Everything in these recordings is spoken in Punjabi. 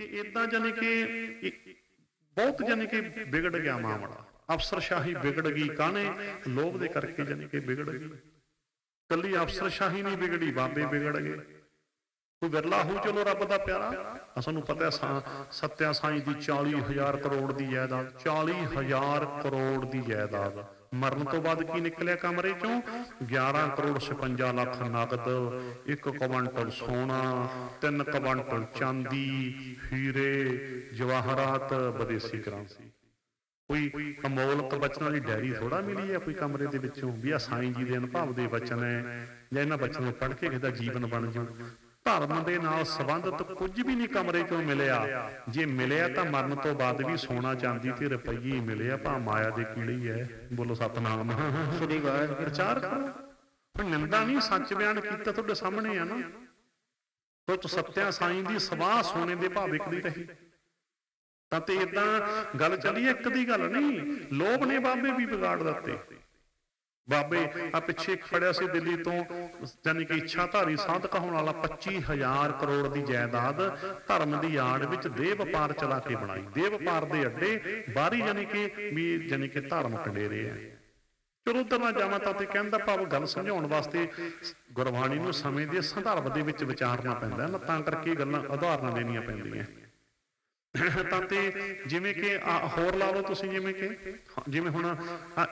ਕਿ ਇਦਾਂ ਜਾਨੀ ਕਿ ਬਹੁਤ ਜਾਨੀ ਕਿ ਵਿਗੜ ਗਿਆ ਮਾਮਲਾ। ਅਫਸਰਸ਼ਾਹੀ ਵਿਗੜ ਗਈ ਕਾਹਨੇ? ਲੋਭ ਦੇ ਕਰਕੇ ਜਾਨੀ ਕਿ ਵਿਗੜ ਗਈ। ਕੱਲੀ ਅਫਸਰਸ਼ਾਹੀ ਨਹੀਂ ਵਿਗੜੀ ਬਾਬੇ ਵਿਗੜ ਗਏ। ਕੋਈ ਵਿਰਲਾ ਹੋ ਚਲੋ ਰੱਬ ਦਾ ਪਿਆਰਾ। ਸਾਨੂੰ ਪਤਾ ਹੈ ਸਾ- ਸੱਤਿਆ ਸਾਈਂ ਦੀ 40000 ਕਰੋੜ ਦੀ ਜਾਇਦਾਦ। 40000 ਕਰੋੜ ਦੀ ਜਾਇਦਾਦ। ਮਰਨ ਤੋਂ ਬਾਅਦ ਕੀ ਨਿਕਲਿਆ ਕਮਰੇ ਚੋਂ? 11 ਕਰੋੜ 56 ਲੱਖ ਨਗਦ 1 ਕਵੰਟਲ ਸੋਨਾ 3 ਕਵੰਟਲ ਚਾਂਦੀ, ਹੀਰੇ, ਜਵਾਹਰਾਤ, ਵਿਦੇਸੀ ਕਰੰਸੀ। ਕੋਈ ਅਮੋਲਕ ਬਚਨਾਂ ਦੀ ਡੈਰੀ ਥੋੜਾ ਮਿਲੀ ਹੈ ਕੋਈ ਕਮਰੇ ਦੇ ਵਿੱਚੋਂ? ਵੀ ਆ ਸਾਈਂ ਜੀ ਦੇ ਅਨੁਭਵ ਦੇ ਬਚਨ ਹੈ ਜਾਂ ਇਹਨਾਂ ਬਚਨਾਂ ਨੂੰ ਪੜ੍ਹ ਕੇ ਕਿਸੇ ਦਾ ਜੀਵਨ ਬਣ ਜਾਊ। ਧਰਮ ਦੇ ਨਾਲ ਸੰਬੰਧਿਤ ਕੁਝ ਵੀ ਨਹੀਂ ਕਮਰੇ ਚੋਂ ਮਿਲਿਆ। ਜੇ ਮਿਲਿਆ ਤਾਂ ਮਰਨ ਤੋਂ ਬਾਅਦ ਵੀ ਸੋਨਾ ਚਾਂਦੀ ਤੇ ਰੁਪਈਏ ਹੀ ਮਿਲੇ ਆ ਭਾ ਮਾਇਆ ਦੇ ਕੀੜੇ ਹੀ ਹੈ ਬੋਲੋ ਸਤਨਾਮ। ਸ੍ਰੀ ਵਾਹਿਗੁਰੂ। ਪ੍ਰਚਾਰ ਕਰੋ। ਨਿੰਦਾ ਨਹੀਂ ਸੱਚ ਬਿਆਨ ਕੀਤਾ ਤੁਹਾਡੇ ਸਾਹਮਣੇ ਆ ਨਾ। ਸੋਚ ਸੱਤਿਆ ਸਾਈਂ ਦੀ ਸਵਾਹ ਸੋਨੇ ਦੇ ਭਾਅ ਵਿਕਦੀ ਰਹੀ। ਤਾਂ ਤੇ ਇਦਾਂ ਗੱਲ ਚੱਲੀ ਇੱਕ ਦੀ ਗੱਲ ਨਹੀਂ ਲੋਭ ਨੇ ਬਾਬੇ ਵੀ ਵਿਗਾੜ ਦਿੱਤੇ। ਬਾਬੇ ਆ ਪਿੱਛੇ ਫੜਿਆ ਸੀ ਦਿੱਲੀ ਤੋਂ ਯਾਨੀ ਕਿ ਇੱਛਾਧਾਰੀ ਸਾਧ ਕਹਾਉਣ ਵਾਲਾ 25000 ਕਰੋੜ ਦੀ ਜਾਇਦਾਦ ਧਰਮ ਦੀ ਆੜ ਵਿੱਚ ਦੇਹ ਵਪਾਰ ਚਲਾ ਕੇ ਬਣਾਈ। ਦੇਹ ਵਪਾਰ ਦੇ ਅੱਡੇ ਬਾਹਰੀ ਯਾਨੀ ਕਿ ਵੀ ਯਾਨੀ ਕਿ ਧਰਮ ਕੰਡੇਰੇ ਆ। ਚਲੋ ਉਧਰ ਨਾ ਜਾਵਾਂ ਤਾਂ ਤੇ ਕਹਿੰਦਾ ਭਾਵ ਗੱਲ ਸਮਝਾਉਣ ਵਾਸਤੇ ਗੁਰਬਾਣੀ ਨੂੰ ਸਮੇਂ ਦੇ ਸੰਦਰਭ ਦੇ ਵਿੱਚ ਵਿਚਾਰਨਾ ਪੈਂਦਾ ਨਾ ਤਾਂ ਕਰਕੇ ਗੱਲਾਂ ਉਦਾਹਰਨਾਂ ਦੇਣੀਆਂ ਪੈਂਦੀਆਂ। ਤਾਂ ਤੇ ਜਿਵੇਂ ਕਿ ਹੋਰ ਲਾ ਲਓ ਤੁਸੀਂ ਜਿਵੇਂ ਕਿ ਜਿਵੇਂ ਹੁਣ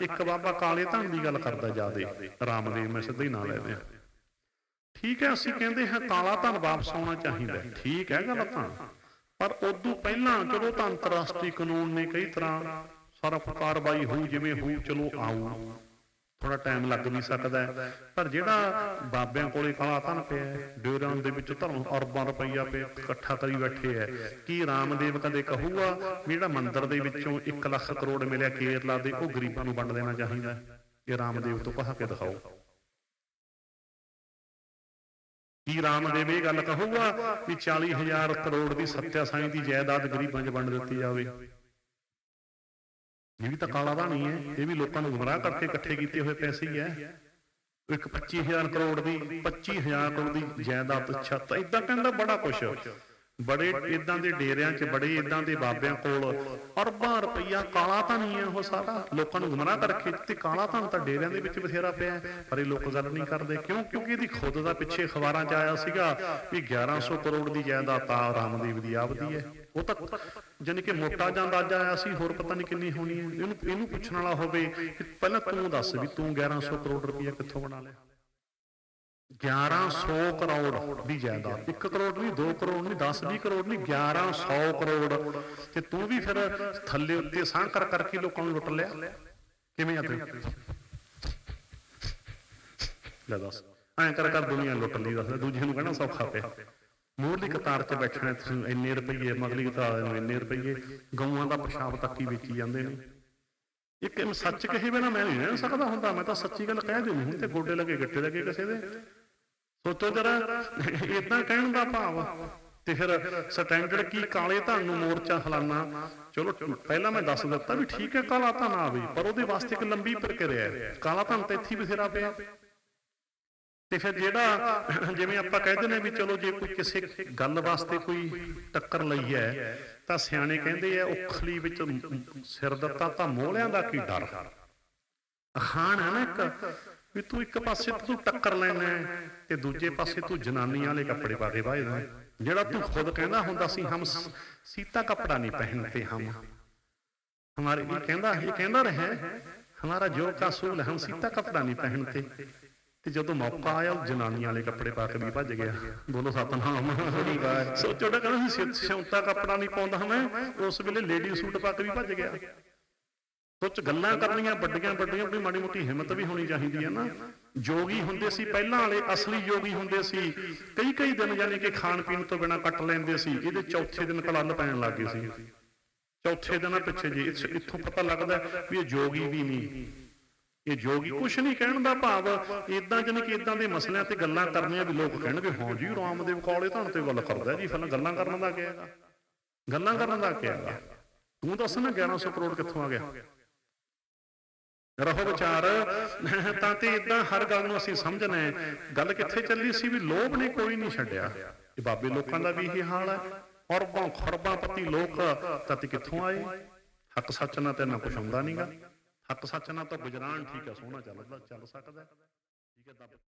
ਇੱਕ ਬਾਬਾ ਕਾਲੇ ਧਨ ਦੀ ਗੱਲ ਕਰਦਾ ਜਾਦੇ, ਰਾਮਦੇਵ ਮੈਂ ਸਿੱਧਾ ਹੀ ਨਾਂ ਲੈਦੇ ਆ ਠੀਕ ਹੈ, ਅਸੀਂ ਕਹਿੰਦੇ ਹਾਂ ਕਾਲਾ ਧਨ ਵਾਪਸ ਆਉਣਾ ਚਾਹੀਦਾ ਠੀਕ ਹੈ ਗੱਲ ਤਾਂ। ਪਰ ਉਦੋਂ ਪਹਿਲਾਂ ਚਲੋ ਤਾਂ ਅੰਤਰਰਾਸ਼ਟਰੀ ਕਾਨੂੰਨ ਨੇ ਕਈ ਤਰ੍ਹਾਂ ਸਾਰਾ ਕਾਰਵਾਈ ਹੋਈ ਜਿਵੇਂ ਹੋਈ ਚਲੋ ਆਊ। ਥੋੜਾ ਟਾਈਮ ਲੱਗ ਵੀ ਸਕਦਾ ਹੈ। ਪਰ ਜਿਹੜਾ ਬਾਬਿਆਂ ਕੋਲੇ ਕਾਲਾ ਧਨ ਪਿਆ ਹੈ, ਦੇ ਵਿੱਚ ਧਰਮ ਅਰਬਾਂ ਰੁਪਈਆ ਪਿਆ ਇਕੱਠਾ ਕਰੀ ਬੈਠੇ ਹੈ ਕੀ ਰਾਮਦੇਵ ਕਦੇ ਕਹੂਗਾ ਜਿਹੜਾ ਮੰਦਿਰ ਦੇ ਵਿੱਚੋਂ 1 ਲੱਖ ਕਰੋੜ ਮਿਲਿਆ ਕੇਰਲਾ ਦੇ ਉਹ ਗਰੀਬਾਂ ਨੂੰ ਵੰਡ ਦੇਣਾ ਚਾਹੀਦਾ ਇਹ ਰਾਮਦੇਵ ਤੋਂ ਕਹਾ ਕੇ ਦਿਖਾਓ। ਕੀ ਰਾਮਦੇਵ ਇਹ ਗੱਲ ਕਹੂਗਾ ਵੀ 40000 ਕਰੋੜ ਦੀ ਸੱਤਿਆ ਸਾਈਂ ਦੀ ਜਾਇਦਾਦ ਗਰੀਬਾਂ 'ਚ ਵੰਡ ਦਿੱਤੀ ਜਾਵੇ? ਇਹ ਵੀ ਤਾਂ ਕਾਲਾ ਦਾ ਨਹੀਂ ਹੈ, ਇਹ ਵੀ ਲੋਕਾਂ ਨੂੰ ਗੁੰਮਰਾਹ ਕਰਕੇ ਇਕੱਠੇ ਕੀਤੇ ਹੋਏ ਪੈਸੇ ਹੀ ਹੈ। ਇੱਕ 25000 ਕਰੋੜ ਦੀ 25000 ਕਰੋੜ ਦੀ ਜਾਇਦਾਦ ਛੱਤ ਇਦਾਂ ਕਹਿੰਦਾ ਬੜਾ ਕੁਛ। ਬੜੇ ਇਦਾਂ ਦੇ ਡੇਰਿਆਂ 'ਚ, ਬੜੇ ਇਦਾਂ ਦੇ ਬਾਬਿਆਂ ਕੋਲ। ਅਰਬਾਂ ਰੁਪਈਆ ਕਾਲਾ ਤਾਂ ਨਹੀਂ ਹੈ ਉਹ ਸਾਰਾ। ਲੋਕਾਂ ਨੂੰ ਗੁੰਮਰਾਹ ਕਰਕੇ ਤੇ ਕਾਲਾ ਤਾਂ ਤਾਂ ਡੇਰਿਆਂ ਦੇ ਵਿੱਚ ਬਥੇਰਾ ਪਿਆ ਪਰ ਇਹ ਲੋਕ ਗੱਲ ਨਹੀਂ ਕਰਦੇ। ਕਿਉਂ? ਕਿਉਂਕਿ ਇਹਦੀ ਖੁਦ ਦਾ ਪਿੱਛੇ ਅਖਬਾਰਾਂ 'ਚ ਆਇਆ ਸੀਗਾ ਵੀ 1100 ਕਰੋੜ ਦੀ ਜਾਇਦਾਦ ਤਾਂ ਰਾਮਦੇਵ ਦੀ ਆਪਦੀ ਹੈ। ਉਹ ਤਾਂ ਜਾਨੀ ਕਿ ਮੋਟਾ ਜਾਂ ਅੰਦਾਜ਼ਾ ਆਇਆ ਸੀ, ਹੋਰ ਪਤਾ ਨਹੀਂ ਕਿੰਨੀ ਹੋਣੀ ਹੈ। ਇਹਨੂੰ ਇਹਨੂੰ ਪੁੱਛਣ ਵਾਲਾ ਹੋਵੇ ਪਹਿਲਾਂ ਤੂੰ ਦੱਸ ਵੀ ਤੂੰ 1100 ਕਰੋੜ ਰੁਪਈਆ ਕਿੱਥੋਂ ਬਣਾ ਲਿਆ? 1100 ਕਰੋੜ ਦੀ ਜਾਇਦਾਦ। 1 ਕਰੋੜ ਨਹੀਂ 2 ਕਰੋੜ ਨਹੀਂ 10 20 ਕਰੋੜ ਨਹੀਂ 1100 ਕਰੋੜ। ਤੇ ਤੂੰ ਵੀ ਫਿਰ ਥੱਲੇ ਉੱਤੇ ਸਾਹ ਕਰ ਕਰਕੇ ਲੋਕਾਂ ਨੂੰ ਲੁੱਟ ਲਿਆ। ਕਿਵੇਂ ਆ ਤੂੰ? ਲੈ ਦੱਸ। ਐਂ ਕਰ ਕਰ ਦੁਨੀਆ ਲੁੱਟ ਲਈ ਦੱਸ। ਦੂਜੇ ਨੂੰ ਕਹਿਣਾ ਸੌਖਾ ਪਿਆ। ਮੂਹਰਲੀ ਕਤਾਰ 'ਚ ਬੈਠਣਾ ਤੁਸੀਂ, ਇੰਨੇ ਰੁਪਈਏ, ਮਗਲੀ ਕਤਾਰ ਨੂੰ ਇੰਨੇ ਰੁਪਈਏ, ਗਊਆਂ ਦਾ ਪਿਸ਼ਾਬ ਤੱਕ ਹੀ ਵੇਚੀ ਜਾਂਦੇ ਨੇ। ਇੱਕ ਮੈਂ ਸੱਚ ਕਹੇ ਬਿਨਾ ਮੈਂ ਨਹੀਂ ਰਹਿ ਸਕਦਾ ਹੁੰਦਾ। ਮੈਂ ਤਾਂ ਸੱਚੀ ਗੱਲ ਕਹਿ ਦਿੰਦੀ। ਹੁਣ ਤੇ ਗੋਡੇ ਲੱਗੇ, ਗੱਟੇ ਲੱਗੇ ਕਿਸੇ ਦੇ। ਸੋਚੋ ਜਰਾ ਇਦਾਂ ਕਹਿਣ ਦਾ ਭਾਵ। ਤੇ ਫਿਰ ਸਟੈਂਡਰਡ ਕੀ ਕਾਲੇ ਧਨ ਨੂੰ ਮੋਰਚਾ ਫਲਾਨਾ ਚਲੋ, ਪਹਿਲਾਂ ਮੈਂ ਦੱਸ ਦਿੱਤਾ ਵੀ ਠੀਕ ਹੈ, ਕਾਲਾ ਧਨ ਆਵੇ ਪਰ ਉਹਦੇ ਵਾਸਤੇ ਇੱਕ ਲੰਬੀ ਪ੍ਰਕਿਰਿਆ ਹੈ। ਕਾਲਾ ਧਨ ਤਾਂ ਇੱਥੇ ਬਥੇਰਾ ਪਿਆ। ਤੇ ਫਿਰ ਜਿਹੜਾ ਜਿਵੇਂ ਆਪਾਂ ਕਹਿੰਦੇ ਨੇ ਵੀ ਚਲੋ ਜੇ ਕੋਈ ਕਿਸੇ ਗੱਲ ਵਾਸਤੇ ਕੋਈ ਟੱਕਰ ਲਈ ਹੈ, ਤਾਂ ਸਿਆਣੇ ਕਹਿੰਦੇ ਆ, ਉਖਲੀ ਵਿੱਚ ਸਿਰ ਦਿੱਤਾ ਤਾਂ ਮੋਹਲਿਆਂ ਦਾ ਕੀ ਡਰ। ਅਖਾਣ ਹੈ ਨਾ ਇੱਕ ਵੀ ਤੂੰ ਇੱਕ ਪਾਸੇ ਤੂੰ ਟੱਕਰ ਲੈਣਾ ਤੇ ਦੂਜੇ ਪਾਸੇ ਤੂੰ ਜਨਾਨੀ ਵਾਲੇ ਕੱਪੜੇ ਪਾ ਕੇ ਵਾਜਦਾ ਜਿਹੜਾ ਤੂੰ ਖੁਦ ਕਹਿੰਦਾ ਹੁੰਦਾ ਸੀ ਹਮ ਸੀਤਾ ਕੱਪੜਾ ਨਹੀਂ ਪਹਿਨਤੇ ਹਮ। ਹਮਾਰੇ ਇਹ ਕਹਿੰਦਾ ਇਹ ਕਹਿੰਦਾ ਰਹੇ ਹਮਾਰਾ ਜੋ ਕਸੂਲ ਹਮ ਸੀਤਾ ਕੱਪੜਾ ਨਹੀਂ ਪਹਿਨਤੇ। ਤੇ ਜਦੋਂ ਮੌਕਾ ਆਇਆ ਉਹ ਜਨਾਨੀਆਂ ਵਾਲੇ ਕੱਪੜੇ ਪਾ ਕੇ ਵੀ ਭੱਜ ਗਿਆ। ਬੋਲੋ ਸਤਨਾਮ। ਬੜੀ ਵਾਰ। ਸੋਚੋ ਨਾ ਕਹਿੰਦਾ ਸੀ ਸਿਉਂਤਾ ਕੱਪੜਾ ਨਹੀਂ ਪਾਉਂਦਾ ਮੈਂ। ਉਸ ਵੇਲੇ ਲੇਡੀ ਸੂਟ ਪਾ ਕੇ ਵੀ ਭੱਜ ਗਿਆ। ਸੋਚ ਗੱਲਾਂ ਕਰਨੀਆਂ ਵੱਡੀਆਂ ਵੱਡੀਆਂ, ਆਪਣੀ ਮਾੜੀ ਮੋਟੀ ਹਿੰਮਤ ਵੀ ਹੋਣੀ ਚਾਹੀਦੀ ਹੈ ਨਾ। ਜੋਗੀ ਹੁੰਦੇ ਸੀ ਪਹਿਲਾਂ ਵਾਲੇ ਅਸਲੀ ਜੋਗੀ ਹੁੰਦੇ ਸੀ ਕਈ ਕਈ ਦਿਨ ਯਾਨੀ ਕਿ ਖਾਣ ਪੀਣ ਤੋਂ ਬਿਨਾ ਕੱਟ ਲੈਂਦੇ ਸੀ, ਇਹਦੇ ਚੌਥੇ ਦਿਨ ਕਲੰਨ ਪੈਣ ਲੱਗ ਗਏ ਸੀ। ਚੌਥੇ ਦਿਨਾਂ ਪਿੱਛੇ ਜੀ ਇੱਥੋਂ ਪਤਾ ਲੱਗਦਾ ਵੀ ਇਹ ਜੋਗੀ ਵੀ ਨਹੀਂ। ਇਹ ਜੋਗੀ ਕੁਛ ਨਹੀਂ ਕਹਿਣ ਦਾ ਭਾਵ ਇਦਾਂ ਜਨ ਕਿ ਇਦਾਂ ਦੇ ਮਸਲਿਆਂ ਤੇ ਗੱਲਾਂ ਕਰਨੀਆਂ ਵੀ ਲੋਕ ਕਹਿਣਗੇ, ਹਾਂ ਜੀ, ਰਾਮਦੇਵ ਕਾਲੇ ਤੁਹਾਨੂੰ ਤੇ ਗੱਲ ਕਰਦਾ ਜੀ, ਫਿਰ ਗੱਲਾਂ ਕਰਨ ਦਾ ਕੀ ਗੱਲਾਂ ਕਰਨ ਦਾ ਕਿਹਾ ਤੂੰ ਦੱਸ ਨਾ 1100 ਕਰੋੜ ਕਿੱਥੋਂ ਆ ਗਿਆ? ਰਹੋ ਵਿਚਾਰ। ਤਾਂ ਤੇ ਇਦਾਂ ਹਰ ਗੱਲ ਨੂੰ ਅਸੀਂ ਸਮਝਣਾ ਹੈ। ਗੱਲ ਕਿੱਥੇ ਚੱਲੀ ਸੀ ਵੀ ਲੋਭ ਨੇ ਕੋਈ ਨਹੀਂ ਛੱਡਿਆ। ਇਹ ਬਾਬੇ ਲੋਕਾਂ ਦਾ ਵੀ ਇਹੀ ਹਾਲ ਹੈ। ਅਰਬਾਂ ਖਰਬਾਂ ਪਤੀ ਲੋਕ ਤਤ ਕਿੱਥੋਂ ਆਏ? ਹੱਕ ਸੱਚ ਨਾਲ ਤੇ ਨਾ ਕੁਛ ਹੁੰਦਾ ਨਹੀਂਗਾ ਹੱਕ ਸੱਚ ਨਾਲ ਤਾਂ ਗੁਜਰਾਨ ਠੀਕ ਹੈ, ਸੋਹਣਾ ਚੱਲਦਾ, ਚੱਲ ਸਕਦਾ ਠੀਕ ਹੈ